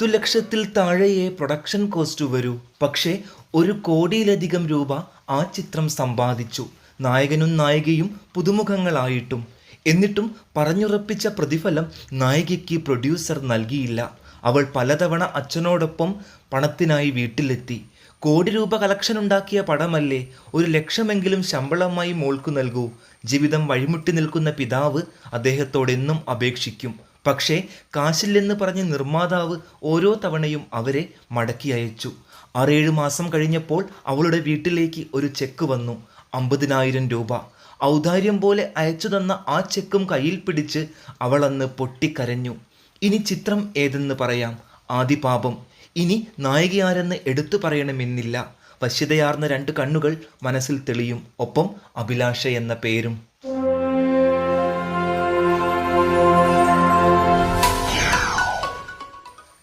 പത്തു ലക്ഷത്തിൽ താഴെയേ production cost വരൂ. പക്ഷേ ഒരു കോടിയിലധികം രൂപ ആ ചിത്രം സമ്പാദിച്ചു. നായകനും നായികയും പുതുമുഖങ്ങളായിട്ടും. എന്നിട്ടും പറഞ്ഞുറപ്പിച്ച പ്രതിഫലം നായികയ്ക്ക് പ്രൊഡ്യൂസർ നൽകിയില്ല. അവൾ പലതവണ അച്ഛനോടൊപ്പം പണത്തിനായി വീട്ടിലെത്തി. കോടി രൂപ കളക്ഷൻ ഉണ്ടാക്കിയ പടമല്ലേ? ഒരു ലക്ഷമെങ്കിലും ശമ്പളമായി മോൾക്ക് നൽകൂ. ജീവിതം വഴിമുട്ടി നിൽക്കുന്ന പിതാവ് അദ്ദേഹത്തോടെന്നും അപേക്ഷിക്കും. പക്ഷേ കാശില്ലെന്ന് പറഞ്ഞ് നിർമ്മാതാവ് ഓരോ തവണയും അവരെ മടക്കി അയച്ചു. ആറേഴ് മാസം കഴിഞ്ഞപ്പോൾ അവളുടെ വീട്ടിലേക്ക് ഒരു ചെക്ക് വന്നു. അമ്പതിനായിരം രൂപ. ഔദാര്യം പോലെ അയച്ചു തന്ന ആ ചെക്കും കയ്യിൽ പിടിച്ച് അവൾ അന്ന് പൊട്ടിക്കരഞ്ഞു. ഇനി ചിത്രം ഏതെന്ന് പറയാം? ആദിപാപം ഇനി നായികയാരെന്ന് എടുത്തു പറയണമെന്നില്ല. വശ്യതയാർന്ന രണ്ട് കണ്ണുകൾ മനസ്സിൽ തെളിയും. ഒപ്പം അഭിലാഷ എന്ന പേരും.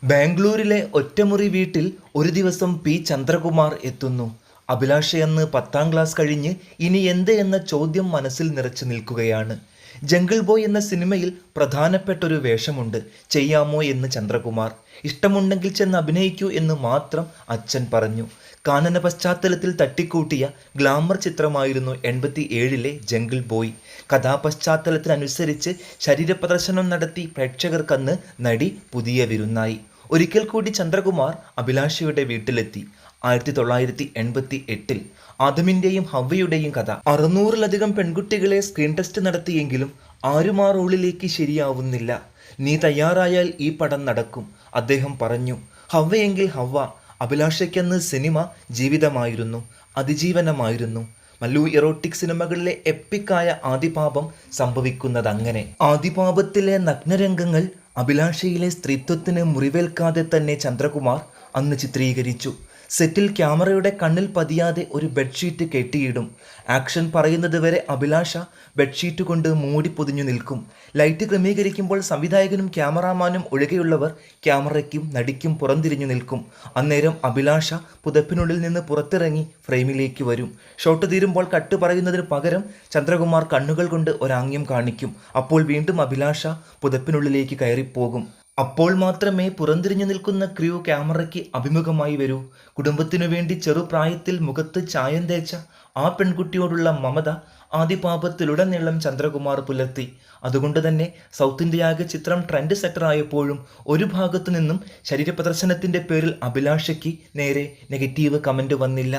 ബാംഗ്ലൂരിലെ ഒറ്റമുറി വീട്ടിൽ ഒരു ദിവസം പി. ചന്ദ്രകുമാർ എത്തുന്നു. അഭിലാഷയെന്ന് പത്താം ക്ലാസ് കഴിഞ്ഞ് ഇനി എന്ത് എന്ന ചോദ്യം മനസ്സിൽ നിറച്ചു നിൽക്കുകയാണ്. ജംഗിൾ ബോയ് എന്ന സിനിമയിൽ പ്രധാനപ്പെട്ടൊരു വേഷമുണ്ട്. ചെയ്യാമോ എന്ന് ചന്ദ്രകുമാർ. ഇഷ്ടമുണ്ടെങ്കിൽ ചെന്ന് അഭിനയിക്കൂ എന്ന് മാത്രം അച്ഛൻ പറഞ്ഞു. കാനന പശ്ചാത്തലത്തിൽ തട്ടിക്കൂട്ടിയ ഗ്ലാമർ ചിത്രമായിരുന്നു എൺപത്തി ഏഴിലെ ജംഗിൾ ബോയ്. കഥാപശ്ചാത്തലത്തിനനുസരിച്ച് ശരീരപ്രദർശനം നടത്തി പ്രേക്ഷകർക്കന്ന് നടി പുതിയ വിരുന്നായി. ഒരിക്കൽ കൂടി ചന്ദ്രകുമാർ അഭിലാഷയുടെ വീട്ടിലെത്തി. ആയിരത്തി തൊള്ളായിരത്തി എൺപത്തി എട്ടിൽ ആദമിന്റെയും ഹവ്വയുടെയും കഥ. അറുന്നൂറിലധികം പെൺകുട്ടികളെ സ്ക്രീൻ ടെസ്റ്റ് നടത്തിയെങ്കിലും ആരും ആ റോളിലേക്ക് ശരിയാവുന്നില്ല. നീ തയ്യാറായാൽ ഈ പടം നടക്കും അദ്ദേഹം പറഞ്ഞു. ഹവ്വയെങ്കിൽ ഹവ്വ അഭിലാഷയ്ക്കെന്ന് സിനിമ ജീവിതമായിരുന്നു അതിജീവനമായിരുന്നു. മല്ലു ഇറോട്ടിക് സിനിമകളിലെ എപ്പിക്കായ ആദിപാപം സംഭവിക്കുന്നത് അങ്ങനെ ആദിപാപത്തിലെ നഗ്നരംഗങ്ങൾ അഭിലാഷയിലെ സ്ത്രീത്വത്തിന് മുറിവേൽക്കാതെ തന്നെ ചന്ദ്രകുമാർ അന്ന് ചിത്രീകരിച്ചു. സെറ്റിൽ ക്യാമറയുടെ കണ്ണിൽ പതിയാതെ ഒരു ബെഡ്ഷീറ്റ് കെട്ടിയിടും. ആക്ഷൻ പറയുന്നത് വരെ അഭിലാഷ ബെഡ്ഷീറ്റ് കൊണ്ട് മൂടി പൊതിഞ്ഞു നിൽക്കും. ലൈറ്റ് ക്രമീകരിക്കുമ്പോൾ സംവിധായകനും ക്യാമറാമാനും ഒഴികെയുള്ളവർ ക്യാമറയ്ക്കും നടിക്കും പുറംതിരിഞ്ഞു നിൽക്കും. അന്നേരം അഭിലാഷ പുതപ്പിനുള്ളിൽ നിന്ന് പുറത്തിറങ്ങി ഫ്രെയിമിലേക്ക് വരും. ഷോട്ട് തീരുമ്പോൾ കട്ട് പറയുന്നതിന് പകരം ചന്ദ്രകുമാർ കണ്ണുകൾ കൊണ്ട് ഒരാംഗ്യം കാണിക്കും. അപ്പോൾ വീണ്ടും അഭിലാഷ പുതപ്പിനുള്ളിലേക്ക് കയറിപ്പോകും. അപ്പോൾ മാത്രമേ പുറന്തിരിഞ്ഞു നിൽക്കുന്ന ക്രൂ ക്യാമറയ്ക്ക് അഭിമുഖമായി വരൂ. കുടുംബത്തിനു വേണ്ടി ചെറുപ്രായത്തിൽ മുഖത്ത് ചായം തേച്ച ആ പെൺകുട്ടിയോടുള്ള മമത ആദിപാപത്തിലുടനീളം ചന്ദ്രകുമാർ പുലർത്തി. അതുകൊണ്ട് തന്നെ സൗത്ത് ഇന്ത്യയാകെ ചിത്രം ട്രെൻഡ് സെറ്ററായപ്പോഴും ഒരു ഭാഗത്തു നിന്നും ശരീരപ്രദർശനത്തിന്റെ പേരിൽ അഭിലാഷയ്ക്ക് നേരെ നെഗറ്റീവ് കമന്റ് വന്നില്ല.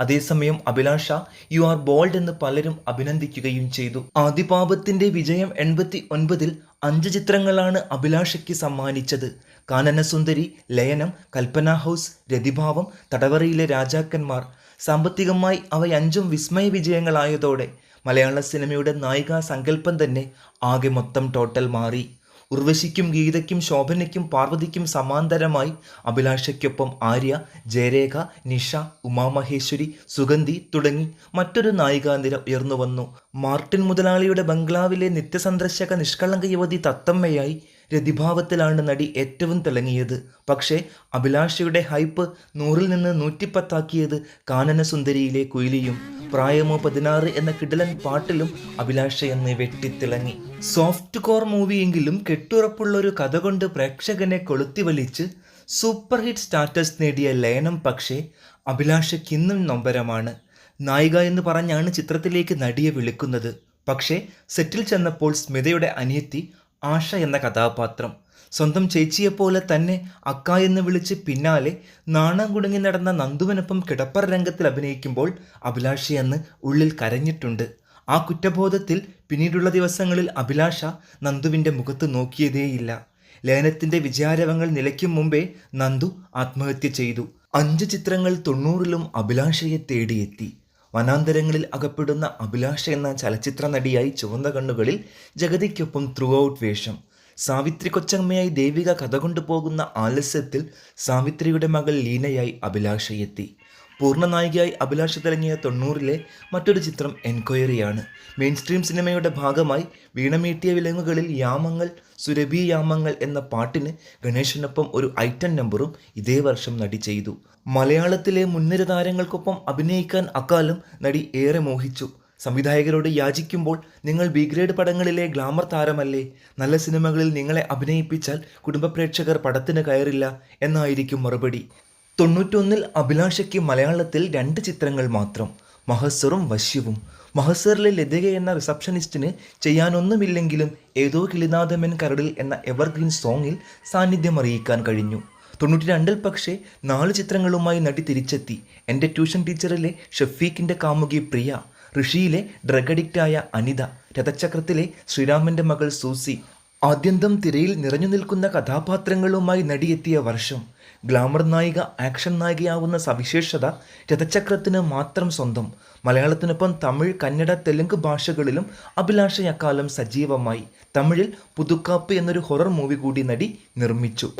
അതേസമയം അഭിലാഷ യു ആർ ബോൾഡ് എന്ന് പലരും അഭിനന്ദിക്കുകയും ചെയ്തു. ആദിപാപത്തിന്റെ വിജയം എൺപത്തി ഒൻപതിൽ അഞ്ച് ചിത്രങ്ങളാണ് അഭിലാഷയ്ക്ക് സമ്മാനിച്ചത്. കാനനസുന്ദരി ലയനം കൽപ്പന ഹൗസ് രതിഭാവം തടവറയിലെ രാജാക്കന്മാർ. സാമ്പത്തികമായി അവയഞ്ചും വിസ്മയ വിജയങ്ങളായതോടെ മലയാള സിനിമയുടെ നായികാ സങ്കല്പം തന്നെ ആകെ മൊത്തം ടോട്ടൽ മാറി. ഉർവശിക്കും ഗീതയ്ക്കും ശോഭനയ്ക്കും പാർവതിക്കും സമാന്തരമായി അഭിലാഷയ്ക്കൊപ്പം ആര്യ ജയരേഖ നിഷ ഉമാമഹേശ്വരി സുഗന്ധി തുടങ്ങി മറ്റൊരു നായികാനിര ഉയർന്നു വന്നു മാർട്ടിൻ മുതലാളിയുടെ ബംഗ്ലാവിലെ നിത്യസന്ദർശക നിഷ്കളങ്ക യുവതി തത്തമ്മയായി രതിഭാവത്തിലാണ് നടി ഏറ്റവും തിളങ്ങിയത്. പക്ഷേ അഭിലാഷയുടെ ഹൈപ്പ് നൂറിൽ നിന്ന് നൂറ്റിപ്പത്താക്കിയത് കാനനസുന്ദരിയിലെ കുയിലിയും പ്രായമോ പതിനാറ് എന്ന കിടലൻ പാട്ടിലും അഭിലാഷ എന്ന് വെട്ടിത്തിളങ്ങി. സോഫ്റ്റ് കോർ മൂവിയെങ്കിലും കെട്ടുറപ്പുള്ള ഒരു കഥ കൊണ്ട് പ്രേക്ഷകനെ കൊളുത്തിവലിച്ച് സൂപ്പർ ഹിറ്റ് സ്റ്റാറ്റസ് നേടിയ ലയനം പക്ഷേ അഭിലാഷയ്ക്കിന്നും നൊമ്പരമാണ്. നായിക എന്ന് പറഞ്ഞാണ് ചിത്രത്തിലേക്ക് നടിയെ വിളിക്കുന്നത്. പക്ഷേ സെറ്റിൽ ചെന്നപ്പോൾ സ്മിതയുടെ അനിയത്തി ആഷ എന്ന കഥാപാത്രം. സ്വന്തം ചേച്ചിയെപ്പോലെ തന്നെ അക്ക എന്ന് വിളിച്ച് പിന്നാലെ നാണം കുടുങ്ങി നടന്ന നന്ദുവിനൊപ്പം കിടപ്പറ രംഗത്തിൽ അഭിനയിക്കുമ്പോൾ അഭിലാഷി എന്ന് ഉള്ളിൽ കരഞ്ഞിട്ടുണ്ട്. ആ കുറ്റബോധത്തിൽ പിന്നീടുള്ള ദിവസങ്ങളിൽ അഭിലാഷ നന്ദുവിന്റെ മുഖത്ത് നോക്കിയതേയില്ല. ലയനത്തിന്റെ വിചാരവങ്ങൾ നിലയ്ക്കും മുമ്പേ നന്ദു ആത്മഹത്യ ചെയ്തു. അഞ്ച് ചിത്രങ്ങൾ തൊണ്ണൂറിലും അഭിലാഷയെ തേടിയെത്തി. വനാന്തരങ്ങളിൽ അകപ്പെടുന്ന അഭിലാഷ എന്ന ചലച്ചിത്ര നടിയായി ചുവന്ന കണ്ണുകളിൽ ജഗതിക്കൊപ്പം ത്രൂ ഔട്ട് വേഷം. സാവിത്രി കൊച്ചമ്മയായി ദേവിക കഥ കൊണ്ടുപോകുന്ന ആലസ്യത്തിൽ സാവിത്രിയുടെ മകൾ ലീനയായി അഭിലാഷയെത്തി. പൂർണനായികയായി അഭിലാഷ തിളങ്ങിയ തൊണ്ണൂറിലെ മറ്റൊരു ചിത്രം എൻക്വയറിയാണ്. മെയിൻ സ്ട്രീം സിനിമയുടെ ഭാഗമായി വീണമീട്ടിയ വിലങ്ങുകളിൽ യാമങ്ങൾ സുരഭി യാമങ്ങൾ എന്ന പാട്ടിന് ഗണേശനൊപ്പം ഒരു ഐറ്റം നമ്പറും ഇതേ വർഷം നടി ചെയ്തു. മലയാളത്തിലെ മുൻനിര താരങ്ങൾക്കൊപ്പം അഭിനയിക്കാൻ അക്കാലം നടി ഏറെ മോഹിച്ചു. സംവിധായകരോട് യാചിക്കുമ്പോൾ നിങ്ങൾ ബി ഗ്രേഡ് പടങ്ങളിലെ ഗ്ലാമർ താരമല്ലേ? നല്ല സിനിമകളിൽ നിങ്ങളെ അഭിനയിപ്പിച്ചാൽ കുടുംബ പ്രേക്ഷകർ പടത്തിന് കയറില്ല എന്നായിരിക്കും മറുപടി. തൊണ്ണൂറ്റൊന്നിൽ അഭിലാഷയ്ക്ക് മലയാളത്തിൽ രണ്ട് ചിത്രങ്ങൾ മാത്രം മഹസറും വശ്യവും. മഹസറിലെ ലതിക എന്ന റിസപ്ഷനിസ്റ്റിന് ചെയ്യാനൊന്നുമില്ലെങ്കിലും ഏതോ കിളിനാഥമൻ കരടിൽ എന്ന എവർഗ്രീൻ സോങ്ങിൽ സാന്നിധ്യം അറിയിക്കാൻ കഴിഞ്ഞു. തൊണ്ണൂറ്റി രണ്ടിൽ പക്ഷേ നാല് ചിത്രങ്ങളുമായി നടി തിരിച്ചെത്തി. എന്റെ ട്യൂഷൻ ടീച്ചറിലെ ഷഫീഖിന്റെ കാമുകി പ്രിയ ഋഷിയിലെ ഡ്രഗ് അഡിക്റ്റായ അനിത രഥചക്രത്തിലെ ശ്രീരാമന്റെ മകൾ സൂസി ആദ്യന്തം തിരയിൽ നിറഞ്ഞു നിൽക്കുന്ന കഥാപാത്രങ്ങളുമായി നടിയെത്തിയ വർഷം. ഗ്ലാമർ നായിക ആക്ഷൻ നായികയാവുന്ന സവിശേഷത രഥചക്രത്തിന് മാത്രം സ്വന്തം. മലയാളത്തിനൊപ്പം തമിഴ് കന്നഡ തെലുങ്ക് ഭാഷകളിലും അഭിലാഷ അക്കാലം സജീവമായി. തമിഴിൽ പുതുക്കാപ്പ് എന്നൊരു ഹൊറർ മൂവി കൂടി നടി നിർമ്മിച്ചു.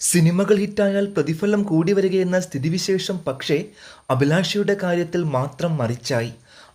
സിനിമകൾ ഹിറ്റായാൽ പ്രതിഫലം കൂടി വരികയെന്ന സ്ഥിതിവിശേഷം പക്ഷേ അഭിലാഷയുടെ കാര്യത്തിൽ മാത്രം മറിച്ചായി.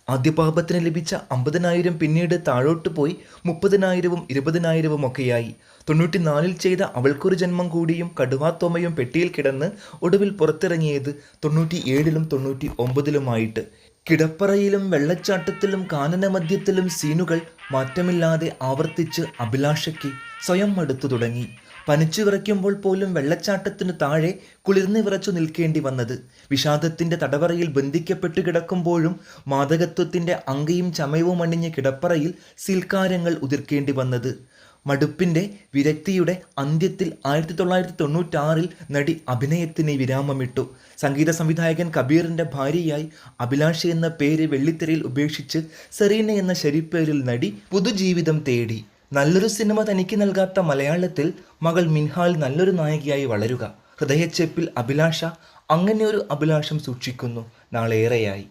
ആദ്യ പാപത്തിന് ലഭിച്ച അമ്പതിനായിരം പിന്നീട് താഴോട്ട് പോയി മുപ്പതിനായിരവും ഇരുപതിനായിരവും ഒക്കെയായി. തൊണ്ണൂറ്റിനാലിൽ ചെയ്ത അവൾക്കൊരു ജന്മം കൂടിയും കടുവാത്തോമയും പെട്ടിയിൽ കിടന്ന് ഒടുവിൽ പുറത്തിറങ്ങിയത് തൊണ്ണൂറ്റി ഏഴിലും തൊണ്ണൂറ്റി ഒമ്പതിലുമായിട്ട് കിടപ്പറയിലും വെള്ളച്ചാട്ടത്തിലും കാനനമധ്യത്തിലും സീനുകൾ മാറ്റമില്ലാതെ ആവർത്തിച്ച് അഭിലാഷയ്ക്ക് സ്വയം മടുത്തു തുടങ്ങി. പനിച്ചു വിറയ്ക്കുമ്പോൾ പോലും വെള്ളച്ചാട്ടത്തിനു താഴെ കുളിർന്നു വിറച്ചു നിൽക്കേണ്ടി വന്നത്. വിഷാദത്തിന്റെ തടവറയിൽ ബന്ധിക്കപ്പെട്ടു കിടക്കുമ്പോഴും മാദകത്വത്തിന്റെ അങ്കയും ചമയവും അണിഞ്ഞ കിടപ്പറയിൽ സീൽക്കാരങ്ങൾ ഉതിർക്കേണ്ടി വന്നത്. മടുപ്പിന്റെ വിരക്തിയുടെ അന്ത്യത്തിൽ ആയിരത്തി തൊള്ളായിരത്തി തൊണ്ണൂറ്റാറിൽ നടി അഭിനയത്തിന് വിരാമമിട്ടു. സംഗീത സംവിധായകൻ കബീറിന്റെ ഭാര്യയായി അഭിലാഷ് എന്ന പേര് വെള്ളിത്തിരയിൽ ഉപേക്ഷിച്ച് സെറീന എന്ന ശരിപ്പേരിൽ നടി പുതുജീവിതം തേടി. നല്ലൊരു സിനിമ തനിക്ക് നൽകാത്ത മലയാളത്തിൽ മകൾ മിൻഹാൽ നല്ലൊരു നായികയായി വളരുക. ഹൃദയച്ചെപ്പിൽ അഭിലാഷ അങ്ങനെ ഒരു അഭിലാഷം സൂക്ഷിക്കുന്നു. നാളേറെയായി.